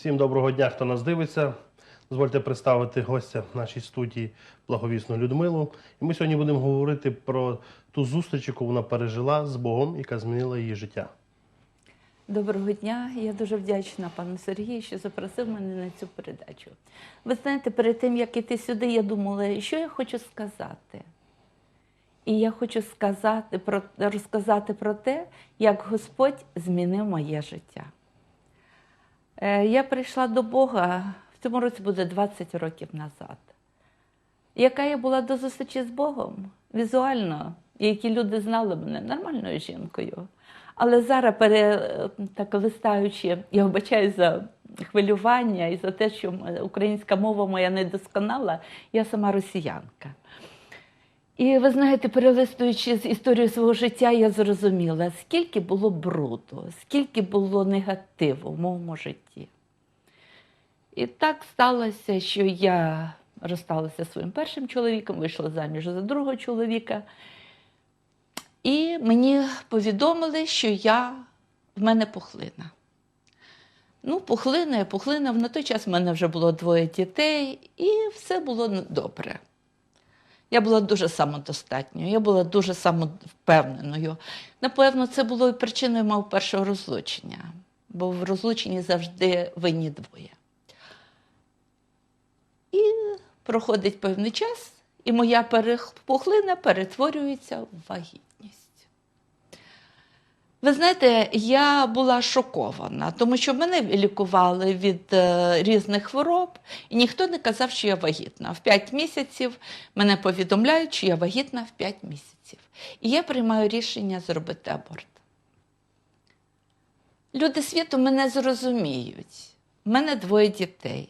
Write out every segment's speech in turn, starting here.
Всім доброго дня, хто нас дивиться. Дозвольте представити гостя нашій студії благовісну Людмилу. І ми сьогодні будемо говорити про ту зустріч, яку вона пережила з Богом, яка змінила її життя. Доброго дня. Я дуже вдячна пану Сергію, що запросив мене на цю передачу. Ви знаєте, перед тим як іти сюди, я думала, що я хочу сказати. І я хочу сказати про, розказати про те, як Господь змінив моє життя. Е, Я прийшла до Бога в цьому році буде 20 років назад. Яка я була до зустрічі з Богом візуально, які люди знали мене нормальною жінкою. Але зараз, пере, так листаючи, я вибачаю за хвилювання і за те, що українська мова моя недосконала, я сама росіянка. І ви знаєте, перелистуючи з історію свого життя, я зрозуміла, скільки було бруду, скільки було негативу в моєму житті. І так сталося, що я розсталася зі своїм першим чоловіком, вийшла заміж за другого чоловіка. І мені повідомили, що я, в мене пухлина. Ну, пухлина, і пухлина. На той час в мене вже було двоє дітей, і все було добре. Я була дуже самодостатньою, я була дуже самовпевненою. Напевно, це було і причиною мого першого розлучення, бо в розлученні завжди винні двоє. І проходить певний час, і моя перепухлина перетворюється в вагітність. Ви знаєте, я була шокована, тому що мене лікували від е, різних хвороб, і ніхто не казав, що я вагітна. В 5 місяців мене повідомляють, що я вагітна в 5 місяців. І я приймаю рішення зробити аборт. Люди світу мене зрозуміють. У мене двоє дітей.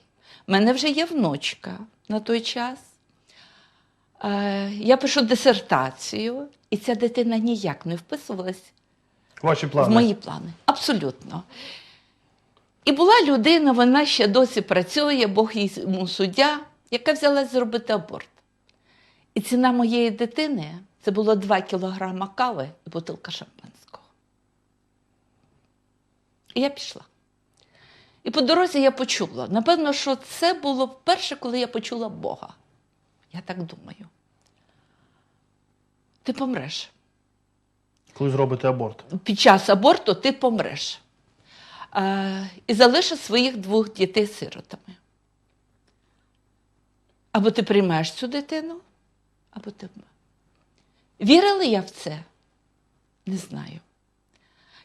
У мене вже є внучка на той час. Е, Я пишу дисертацію, і ця дитина ніяк не вписувалась Ваші плани. в мої плани. Абсолютно. І була людина, вона ще досі працює, Бог їй суддя, яка взялась зробити аборт. І ціна моєї дитини це було 2 кілограма кави і бутилка шампанського. І я пішла. І по дорозі я почула. Напевно, що це було вперше, коли я почула Бога. Я так думаю. Ти помреш Коли зробите аборт. під час аборту ти помреш. Е, і залишиш своїх двох дітей сиротами. Або ти приймаєш цю дитину, або ти. Вірила я в це? Не знаю.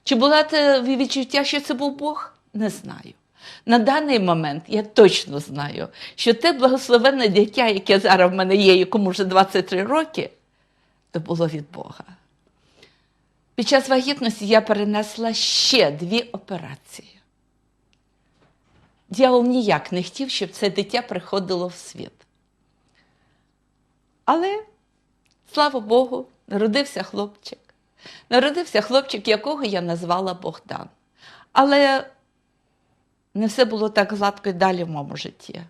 Чи була те відчуття, що це був Бог? Не знаю. На даний момент я точно знаю, що те благословенне дитя, яке зараз в мене є, якому вже 23 роки, то було від Бога. Під час вагітності я перенесла ще дві операції. Дьявол ніяк не хотів, щоб це дитя приходило в світ. Але, слава Богу, народився хлопчик. Народився хлопчик, якого я назвала Богдан. Але не все було так гладко і далі в моєму житті.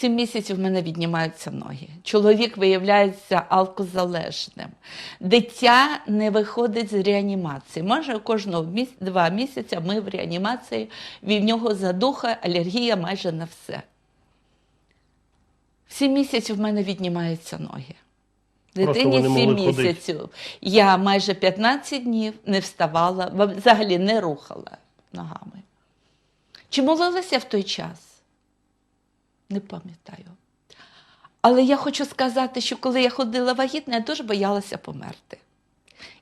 Сім місяців в мене віднімаються ноги. Чоловік виявляється алкозалежним. Дитя не виходить з реанімації. Може, кожного міс... два місяці ми в реанімації, від нього задуха, алергія майже на все. В сім місяців в мене віднімаються ноги. Дитині 7 могли ходити. місяців. Я майже 15 днів не вставала, взагалі не рухала ногами. Чи молилася в той час? Не пам'ятаю. Але я хочу сказати, що коли я ходила вагітна, я дуже боялася померти.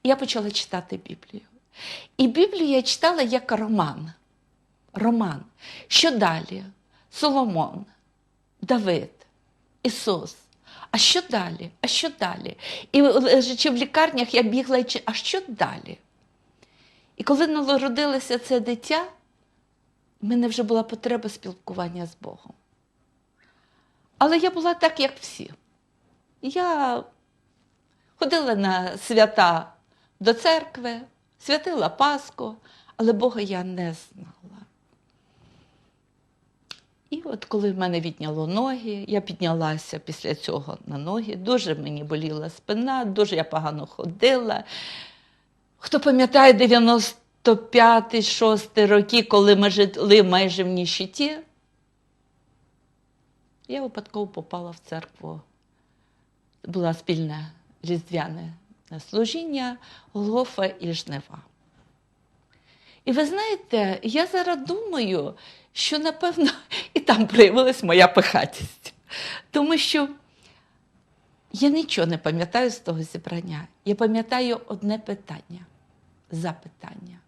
І я почала читати Біблію. І Біблію я читала як роман. Роман. Що далі? Соломон, Давид, Ісус. А що далі? А що далі? І лежачи в лікарнях, я бігла і а що далі? І коли народилося це дитя, в мене вже була потреба спілкування з Богом. Але я була так, як всі. Я ходила на свята до церкви, святила Пасху, але Бога я не знала. І от коли в мене відняло ноги, я піднялася після цього на ноги. Дуже мені боліла спина, дуже я погано ходила. Хто пам'ятає 90 то п'ятий, шостий роки, коли ми жили майже в ніщиті, я випадково попала в церкву. Була спільне різдвяне служіння Голгофа і Жнива. І ви знаєте, я зараз думаю, що напевно і там проявилась моя пихатість. Тому що я нічого не пам'ятаю з того зібрання. Я пам'ятаю одне питання, запитання.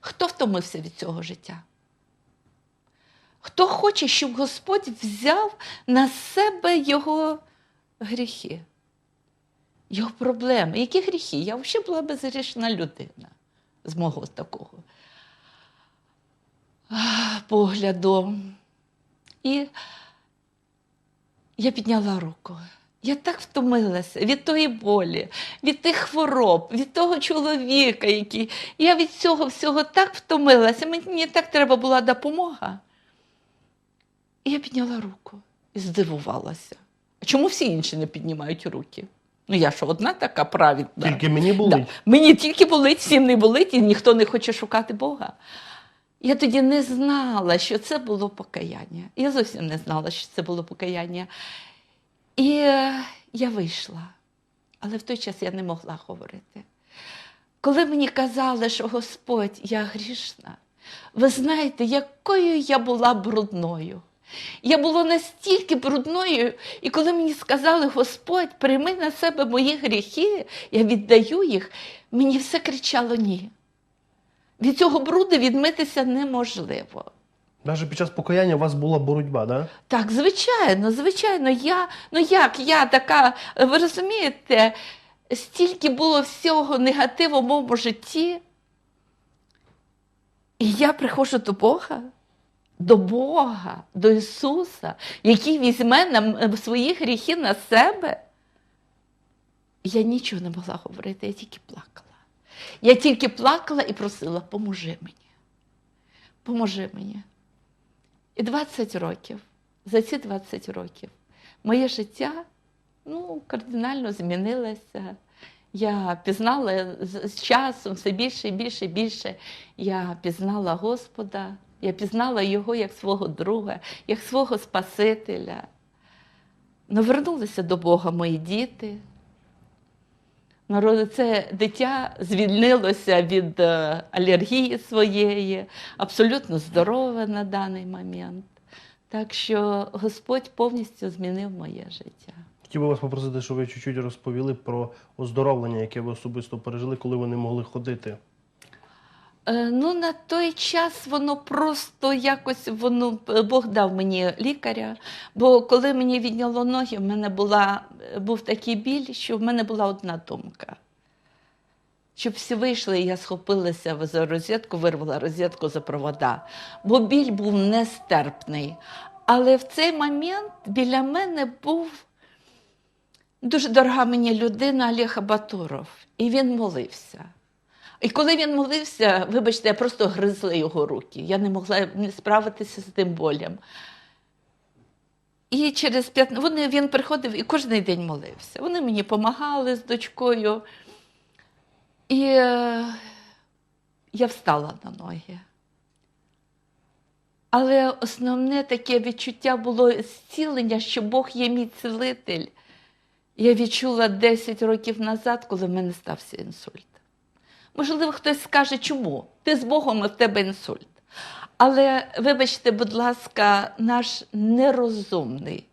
Хто втомився від цього життя? Хто хоче, щоб Господь взяв на себе його гріхи, його проблеми? Які гріхи? Я взагалі була безгрішна людина з мого такого погляду. І я підняла руку. Я так втомилася від тої болі, від тих хвороб, від того чоловіка, який. Я від цього всього так втомилася. Мені так треба була допомога. І я підняла руку і здивувалася. А чому всі інші не піднімають руки? Ну, я ж одна така праведна. Тільки мені болить. Да. Мені тільки болить, всім не болить, і ніхто не хоче шукати Бога. Я тоді не знала, що це було покаяння. Я зовсім не знала, що це було покаяння. І е, я вийшла, але в той час я не могла говорити. Коли мені казали, що Господь, я грішна, ви знаєте, якою я була брудною. Я була настільки брудною, і коли мені сказали, Господь, прийми на себе мої гріхи, я віддаю їх, мені все кричало ні. Від цього бруду відмитися неможливо. Навіть під час покаяння у вас була боротьба, да? Так, звичайно, звичайно, я, ну як я така, ви розумієте, стільки було всього негативу в моєму житті. І я приходжу до Бога, до Бога, до Ісуса, який візьме на свої гріхи на себе. Я нічого не могла говорити, я тільки плакала. Я тільки плакала і просила, поможи мені. Поможи мені. І 20 років, за ці 20 років моє життя ну, кардинально змінилося. Я пізнала з часом все більше і більше і більше. Я пізнала Господа, я пізнала Його як свого друга, як свого Спасителя. Навернулися до Бога мої діти. Народи- Це дитя звільнилося від е, алергії своєї, абсолютно здорове на даний момент. Так що Господь повністю змінив моє життя. Хотів би вас попросити, щоб ви чуть-чуть розповіли про оздоровлення, яке ви особисто пережили, коли ви не могли ходити. Е, Ну, на той час воно просто якось воно Бог дав мені лікаря. Бо коли мені відняло ноги, в мене була, був такий біль, що в мене була одна думка. Щоб всі вийшли, і я схопилася за розетку, вирвала розетку за провода. Бо біль був нестерпний. Але в цей момент біля мене був дуже дорога мені людина Олег Абатуров, і він молився. І коли він молився, вибачте, я просто гризла його руки. Я не могла не справитися з тим болем. І через п'ят... Вони, він приходив і кожен день молився. Вони мені допомагали з дочкою. І е, я встала на ноги. Але основне таке відчуття було зцілення, що Бог є мій цілитель. Я відчула 10 років назад, коли в мене стався інсульт. Можливо, хтось скаже, чому? Ти з Богом, а в тебе інсульт. Але, вибачте, будь ласка, наш нерозумний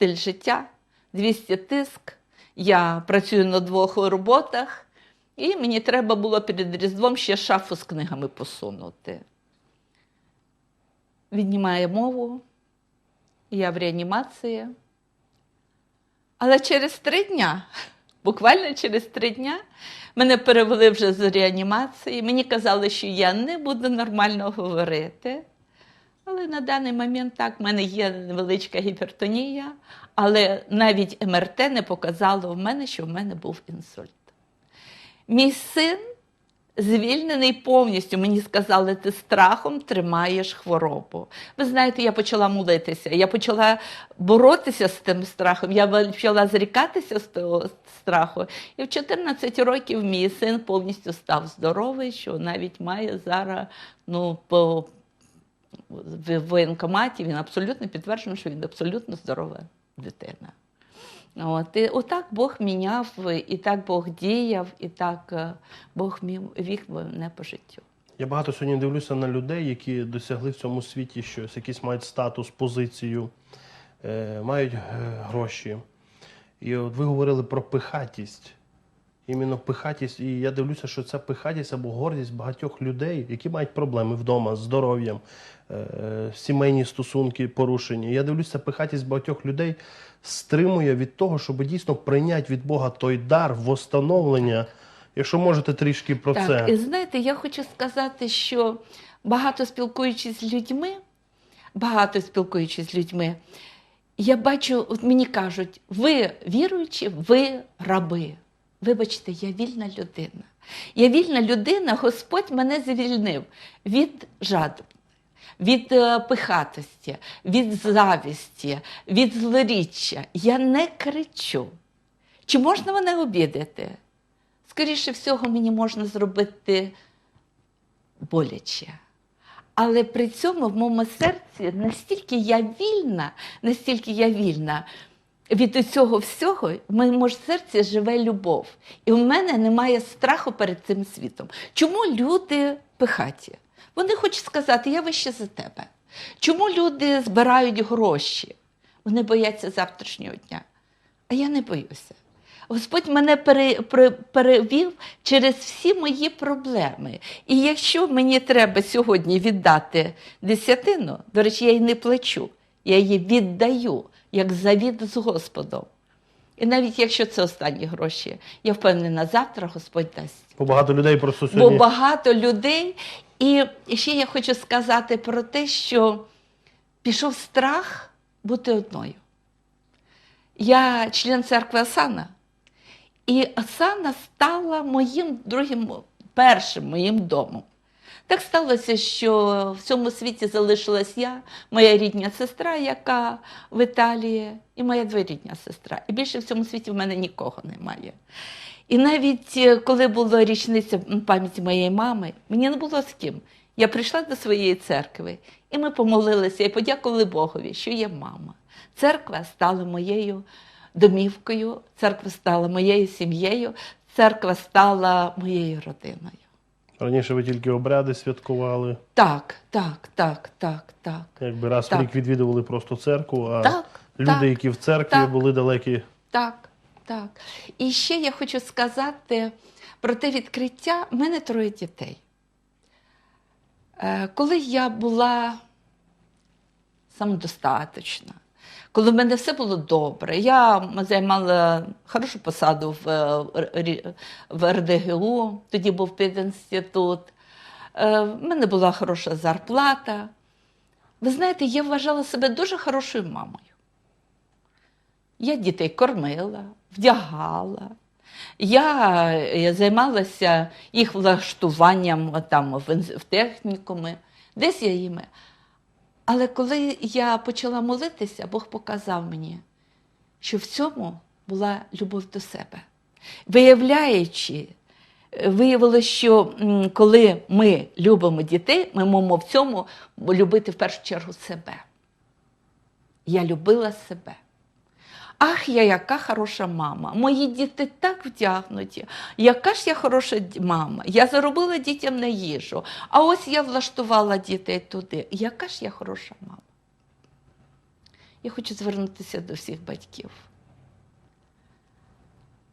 стиль життя, 200 тиск, я працюю на двох роботах, і мені треба було перед Різдвом ще шафу з книгами посунути. Віднімає мову, я в реанімації. Але через три дня, буквально через три дня, мене перевели вже з реанімації. Мені казали, що я не буду нормально говорити. Але на даний момент так, в мене є невеличка гіпертонія, але навіть МРТ не показало в мене, що в мене був інсульт. Мій син звільнений повністю. Мені сказали, ти страхом тримаєш хворобу. Ви знаєте, я почала молитися, я почала боротися з тим страхом, я почала зрікатися з того страху. І в 14 років мій син повністю став здоровий, що навіть має зараз ну, по в воєнкоматі він абсолютно підтверджено, що він абсолютно здорова дитина. От, і отак Бог міняв, і так Бог діяв, і так Бог мів вік мене по життю. Я багато сьогодні дивлюся на людей, які досягли в цьому світі щось, якісь мають статус, позицію, е, мають е, гроші. І от ви говорили про пихатість. Іменно пихатість. І я дивлюся, що ця пихатість або гордість багатьох людей, які мають проблеми вдома з здоров'ям, е, сімейні стосунки порушені. Я дивлюся, пихатість багатьох людей стримує від того, щоб дійсно прийняти від Бога той дар, восстановлення. Якщо можете трішки про так, це. і знаєте, я хочу сказати, що багато спілкуючись з людьми, багато спілкуючись з людьми, я бачу, от мені кажуть, ви віруючі, ви раби. Вибачте, я вільна людина. Я вільна людина, Господь мене звільнив від жадоб, від е, пихатості, від завісті, від злоріччя. Я не кричу. Чи можна мене обідати? Скоріше всього, мені можна зробити боляче. Але при цьому в моєму серці настільки я вільна, настільки я вільна, від цього всього в моєму серці живе любов. І в мене немає страху перед цим світом. Чому люди пихаті? Вони хочуть сказати, я вище за тебе. Чому люди збирають гроші? Вони бояться завтрашнього дня. А я не боюся. Господь мене пере, пере- перевів через всі мої проблеми. І якщо мені треба сьогодні віддати десятину, до речі, я її не плачу, я її віддаю як завіт з Господом. І навіть якщо це останні гроші, я впевнена, завтра Господь дасть. Бо багато людей просто Бо багато людей. І ще я хочу сказати про те, що пішов страх бути одною. Я член церкви Асана. І Асана стала моїм другим, першим моїм домом. Так сталося, що в цьому світі залишилась я, моя рідня сестра, яка в Італії, і моя двоюрідня сестра. І більше в цьому світі в мене нікого немає. І навіть е, коли була річниця пам'яті моєї мами, мені не було з ким. Я прийшла до своєї церкви, і ми помолилися і подякували Богові, що є мама. Церква стала моєю домівкою, церква стала моєю сім'єю, церква стала моєю родиною. Раніше ви тільки обряди святкували, Так, так, так, так, так. якби раз Так. в рік відвідували просто церкву, а Так, люди, так. які в церкві так. були далекі. Так, так. І ще я хочу сказати про те відкриття. У мене троє дітей. Е, Коли я була самодостаточна, коли в мене все було добре, я займала хорошу посаду в, е, в РДГУ, тоді був пединститут, Е, в мене була хороша зарплата. Ви знаєте, я вважала себе дуже хорошою мамою. Я дітей кормила, вдягала. Я е, займалася їх влаштуванням е, там, в, в технікуми, десь я їм. Але коли я почала молитися, Бог показав мені, що в цьому була любов до себе. Виявляючи, виявилося, що коли ми любимо дітей, ми можемо в цьому любити в першу чергу себе. Я любила себе. Ах, я яка хороша мама. Мої діти так вдягнуті. Яка ж я хороша мама. Я заробила дітям на їжу. А ось я влаштувала дітей туди. Яка ж я хороша мама. Я хочу звернутися до всіх батьків.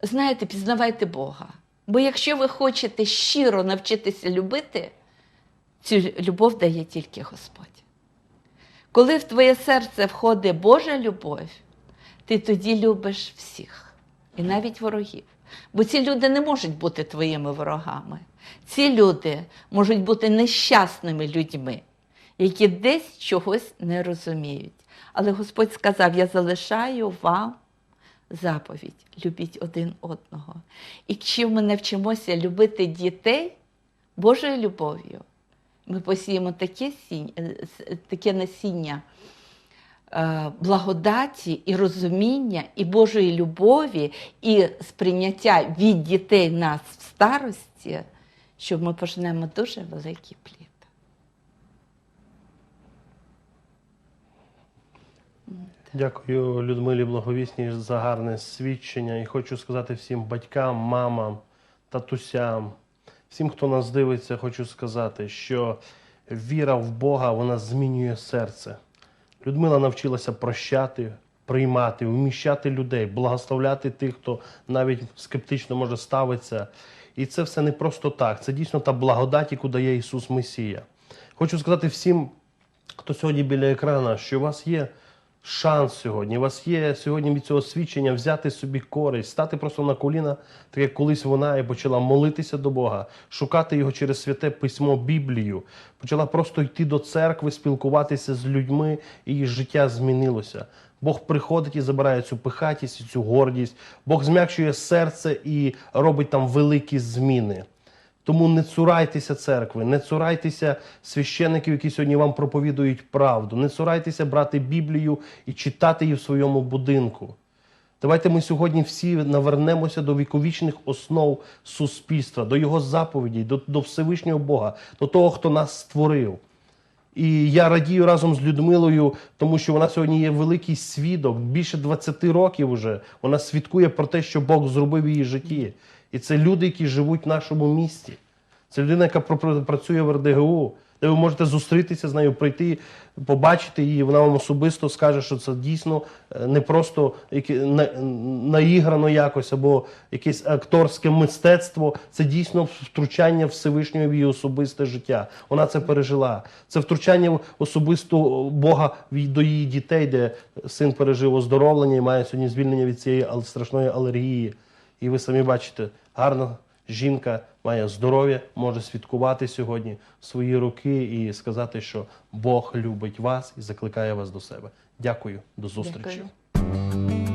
Знаєте, пізнавайте Бога. Бо якщо ви хочете щиро навчитися любити, цю любов дає тільки Господь. Коли в твоє серце входить Божа любов, ти тоді любиш всіх, і навіть ворогів. Бо ці люди не можуть бути твоїми ворогами. Ці люди можуть бути нещасними людьми, які десь чогось не розуміють. Але Господь сказав: Я залишаю вам заповідь: любіть один одного. І якщо ми навчимося любити дітей, Божою любов'ю ми посіємо таке, сінь, е, таке насіння благодаті і розуміння, і Божої любові, і сприйняття від дітей нас в старості, що ми пожнемо дуже великий плід. Дякую Людмилі Благовісній за гарне свідчення. І хочу сказати всім батькам, мамам, татусям, всім, хто нас дивиться, хочу сказати, що віра в Бога вона змінює серце. Людмила навчилася прощати, приймати, вміщати людей, благословляти тих, хто навіть скептично може ставитися. І це все не просто так. Це дійсно та благодать, яку дає Ісус Месія. Хочу сказати всім, хто сьогодні біля екрана, що у вас є шанс сьогодні. У вас є сьогодні від цього свідчення взяти собі користь, стати просто на коліна, так як колись вона і почала молитися до Бога, шукати його через святе письмо Біблію, почала просто йти до церкви, спілкуватися з людьми, і її життя змінилося. Бог приходить і забирає цю пихатість, і цю гордість. Бог зм'якшує серце і робить там великі зміни. Тому не цурайтеся церкви, не цурайтеся священиків, які сьогодні вам проповідують правду. Не цурайтеся брати Біблію і читати її в своєму будинку. Давайте ми сьогодні всі навернемося до віковічних основ суспільства, до його заповідей, до, до Всевишнього Бога, до того, хто нас створив. І я радію разом з Людмилою, тому що вона сьогодні є великий свідок. Більше 20 років вже вона свідкує про те, що Бог зробив в її житті. І це люди, які живуть в нашому місті. Це людина, яка пр- працює в РДГУ, де ви можете зустрітися з нею, прийти, побачити її. Вона вам особисто скаже, що це дійсно е, не просто наіграно якось або якесь акторське мистецтво. Це дійсно втручання Всевишнього в її особисте життя. Вона це пережила. Це втручання особисто Бога до її дітей, де син пережив оздоровлення і має сьогодні звільнення від цієї страшної алергії. І ви самі бачите, гарна жінка має здоров'я, може святкувати сьогодні свої роки і сказати, що Бог любить вас і закликає вас до себе. Дякую, до зустрічі. Дякую.